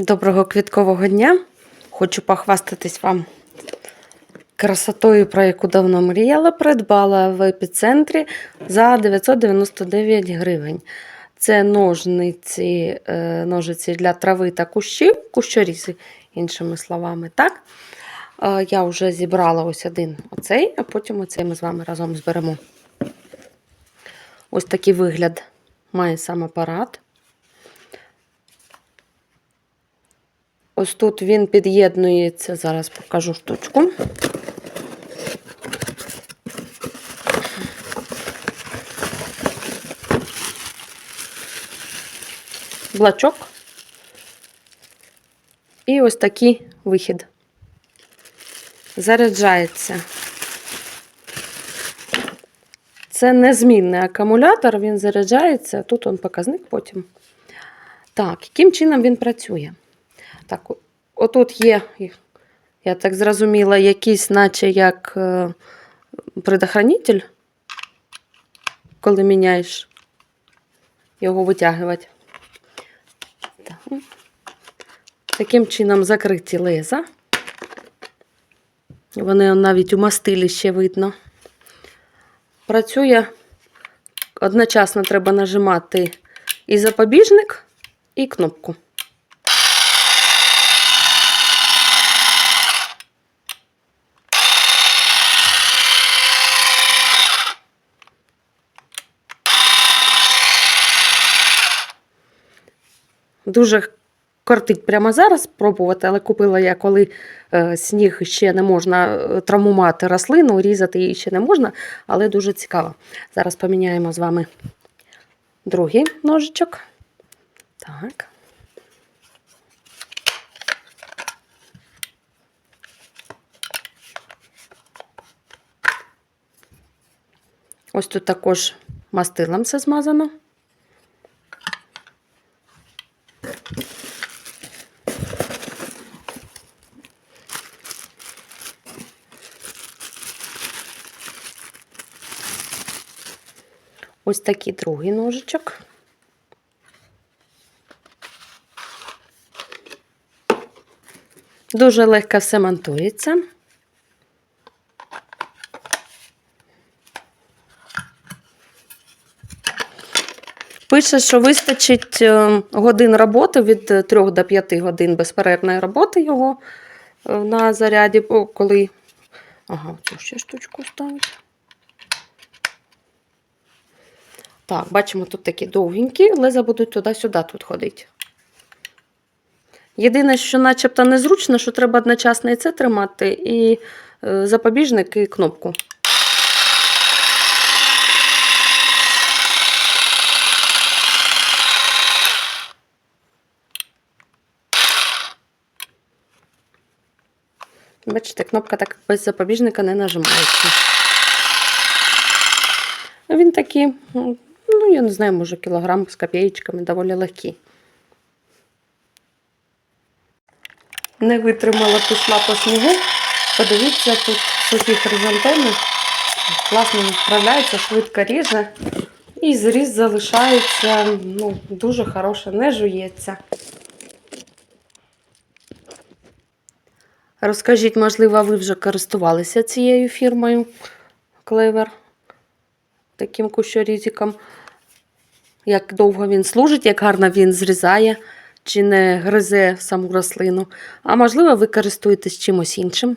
Доброго квіткового дня. Хочу похвастатись вам красотою, про яку давно мріяла. Придбала в епіцентрі за 999 гривень. Це ножниці, е, ножиці для трави та кущів, кущорізи, іншими словами. так? Е, Я вже зібрала ось один оцей, а потім оцей ми з вами разом зберемо. Ось такий вигляд має сам апарат. Ось тут він під'єднується, зараз покажу штучку. Блачок. І ось такий вихід. Заряджається. Це незмінний акумулятор, він заряджається. Тут он показник потім. Так, яким чином він працює? Так, отут є, я так зрозуміла, якийсь, наче як е, предохранитель, коли міняєш його витягувати. Так. Таким чином закриті леза. Вони навіть у мастилі ще видно. Працює одночасно треба нажимати і запобіжник, і кнопку. Дуже кортить прямо зараз спробувати, але купила я, коли е, сніг ще не можна е, травмувати рослину, різати її ще не можна, але дуже цікаво. Зараз поміняємо з вами другий ножичок. Так. Ось тут також мастилом все змазано. Ось такий другий ножичок. Дуже легко все монтується. Пише, що вистачить е, годин роботи від 3 до 5 годин безперервної роботи його е, на заряді, коли. Ага, цю ще штучку ставить. Так, бачимо, тут такі довгенькі, леза будуть туди-сюди тут ходити. Єдине, що начебто незручно, що треба одночасно і це тримати, і е, запобіжник, і кнопку. Бачите, кнопка так без запобіжника не нажимається. Він такий, м, ну, я не знаю, може кілограм з копеєчками, доволі легкий. Не витримала, пішла по снігу. Подивіться, тут сухі хризантеми. Класно вправляється, швидко ріже. І зріз залишається ну, дуже хороше, не жується. Розкажіть, можливо, ви вже користувалися цією фірмою Клевер, таким кущорізиком. Як довго він служить, як гарно він зрізає, чи не гризе саму рослину. А можливо, ви користуєтесь чимось іншим.